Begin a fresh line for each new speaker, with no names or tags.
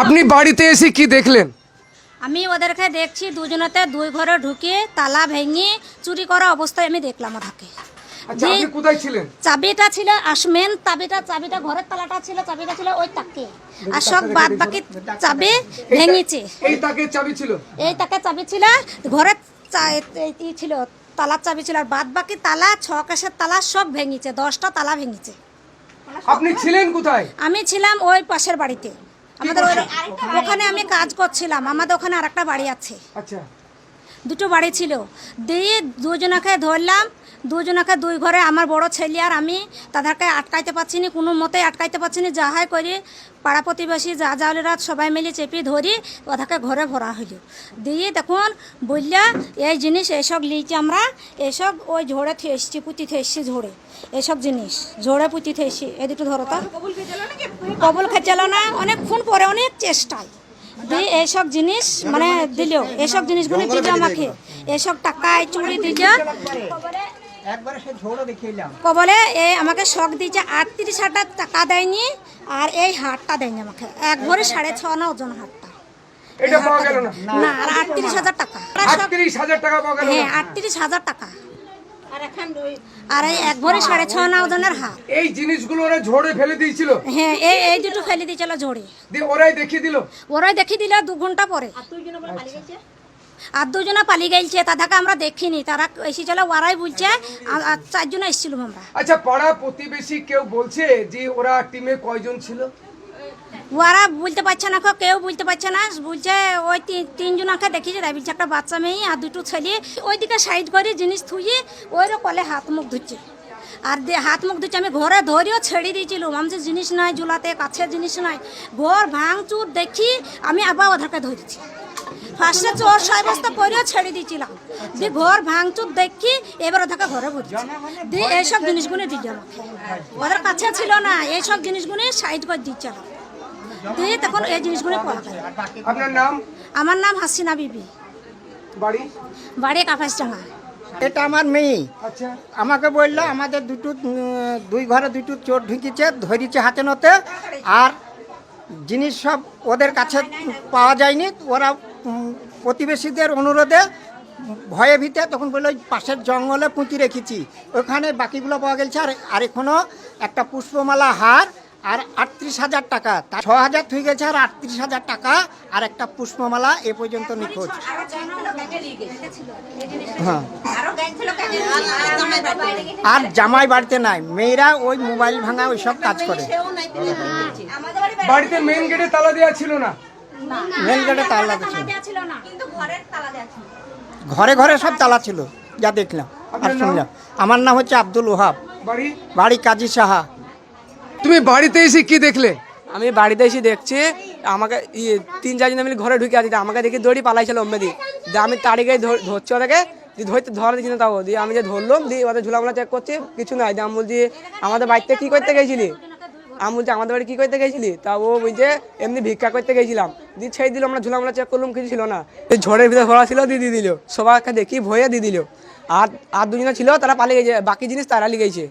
আপনি বাড়িতে এসে কি দেখলেন?
আমি ওদেরকে দেখছি দুজনেতে দুই ঘরে ঢুকে তালা ভেঙে চুরি করা অবস্থায় আমি দেখলাম ওদেরকে।
আচ্ছা কোথায় ছিলেন?
চাবিটা ছিল আসমেন চাবিটা চাবিটা ঘরের তালাটা ছিল চাবিটা ছিল ওই তাকে। আর সব বাদ বাকি চাবি ভেঙেছে।
এই তাকে চাবি ছিল?
এই তাকে চাবি ছিল ঘরের ছিল তালার চাবি ছিল। আর বাদ বাকি তালা ছ কাশের তালা সব ভেঙেছে দশটা তালা ভেঙেছে।
আপনি ছিলেন কোথায়?
আমি ছিলাম ওই পাশের বাড়িতে। আমাদের ওখানে আমি কাজ করছিলাম আমাদের ওখানে আরেকটা বাড়ি আছে।
আচ্ছা।
দুটো বাড়ি ছিল। দিয়ে দুজনাকে ধরলাম। দুজনকে দুই ঘরে আমার বড় ছেলে আর আমি তাদেরকে আটকাইতে পারছি না কোনো মতে আটকাইতে পারছি না। যাহাই করি পাড়া প্রতিবেশী যা যাওয়ালেরা সবাই মিলে চেপে ধরি ওদেরকে ঘরে ভরা হইল দিয়ে দেখুন বললা এই জিনিস এইসব লিয়েছি আমরা এইসব ওই ঝোড়ে থে এসছি পুঁতি থে এসছি ঝোড়ে। এইসব জিনিস ঝোড়ে পুঁতি থে এসছি। এই দুটো ধরো তো। কবল খেচাল না অনেকক্ষণ পরে অনেক চেষ্টায়। দিয়ে এইসব জিনিস মানে দিল। এইসব জিনিসগুলো দিল আমাকে। এইসব টাকায় চুড়ি দিল। কবলে এই আমাকে শখ দিয়েছে আটত্রিশ হাজার টাকা দেয়নি আর এই হাটটা দেয়নি আমাকে। এক ভরি সাড়ে ছ না ওজন হাটটা।
এটা পাওয়া গেল না?
না আর আটত্রিশ হাজার টাকা।
আটত্রিশ হাজার টাকা পাওয়া গেল
হ্যাঁ আটত্রিশ হাজার টাকা। আর এই এক ভরি সাড়ে ছ না ওজনের হাট
এই জিনিসগুলো ওরা ঝোড়ে ফেলে দিয়েছিল।
হ্যাঁ এই এই দুটো ফেলে দিয়েছিল ঝোড়ে।
দিয়ে ওরাই দেখিয়ে দিল।
ওরাই দেখিয়ে দিল দু ঘণ্টা পরে। আর দুজনে পালিয়ে গেছে তাদেরকে আমরা দেখিনি। তারা এসেছিল ওরাই বলছে চারজনে এসেছিলাম আমরা।
আচ্ছা পাড়া প্রতিবেশী কেউ বলছে যে ওরা টিমে কয়জন ছিল?
ওরা বলতে পারছে না কেউ বুঝতে পারছে না। বলছে ওই তিন- তিনজনকে দেখিছে তাই একটা বাচ্চা মেয়ে আর দুটো ছেলে। ওইদিকে সাইড করে জিনিস থুয়ে ওইরও কলে হাত মুখ ধুচ্ছে। আর হাত মুখ ধুচ্ছে, আমি ঘরে ধরেও ছেড়ে দিয়েছিলাম। আমি যে জিনিস নাই ঝুলাতে কাছের জিনিস নাই, ঘর ভাঙচুর দেখি আমি আবার ওদেরকে ধরেছি ফার্স্টে চোর সাব্যস্ত করেও ছেড়ে দিয়েছিলাম। দিয়ে ঘর ভাঙচুর দেখি এবার ওদেরকে ঘরে ভরছি দিয়ে এইসব জিনিসগুলো দিচ্ছে আমাকে। ওদের কাছে ছিল না, এইসব জিনিসগুলো সাইড করে দিচ্ছিল দিয়ে তখন এই জিনিসগুলো পাওয়া গেল
আপনার নাম?
আমার নাম হাসিনা বিবি।
বাড়ি?
বাড়ি কাপাসডাঙ্গা।
এটা আমার মেয়ে।
আচ্ছা।
আমাকে বলল আমাদের দুটো দুই ঘরে দুটো চোর ঢুকিছে ধরিছে হাতে নতে আর জিনিস সব ওদের কাছে পাওয়া যায়নি। ওরা প্রতিবেশীদের অনুরোধে ভয়ে ভিতে তখন বলল ওই পাশের জঙ্গলে পুঁতি রেখেছি। ওখানে বাকিগুলো পাওয়া গেছে আর আর এখনও একটা পুষ্পমালা হার আর আটত্রিশ হাজার টাকা। ছ হাজার থুই গেছে আর আটত্রিশ হাজার টাকা আর একটা পুষ্পমালা এ পর্যন্ত নিখোঁজ। হ্যাঁ। আর জামাই বাড়িতে নাই। মেয়েরা ওই মোবাইল ভাঙা ওই সব কাজ করে।
বাড়িতে মেইন গেটে তালা দেওয়া ছিল না।
মেন গেটে তালা ছিল
ছিল।
ঘরে ঘরে সব তালা ছিল। যা দেখলাম আর শুনলাম। আমার নাম হচ্ছে আব্দুল ওহাব।
বাড়ি?
বাড়ি কাজী সাহা।
তুমি বাড়িতে এসে কি দেখলে?
আমি বাড়িতে এসে দেখছি, আমাকে তিন চারজন মিলে ঘরে ঢুকে আছে আমাকে দেখি দড়ি পালাইছিল অম্মে দিয়ে আমি ধর- ধরছি ওদেরকে, দিয়ে ধরতে ধরা দিচ্ছি না তাও। দিয়ে আমি যে ধরলাম, দিয়ে ওদের ঝুলামুলা চেক করছি, কিছু নাই। দিয়ে আমি বলছি, আমাদের বাড়িতে কি করতে গেছিলি? আমি বলছি, আমাদের বাড়ি কি করতে গেছিলি? তা ও বলছে, এমনি ভিক্ষা করতে গেছিলাম। দিয়ে ছেড়ে দিল, আমরা ঝুলামুলা চেক করলাম, কিছু ছিল না। ঝড়ের ভিতরে ধরা ছিল, দিয়ে দিয়ে দিল। সবাইকে দেখি, ভয়ে দিয়ে দিল। আর আর দুজনে ছিল, তারা পালিয়ে গেছে, বাকি জিনিস তারা লিগেছে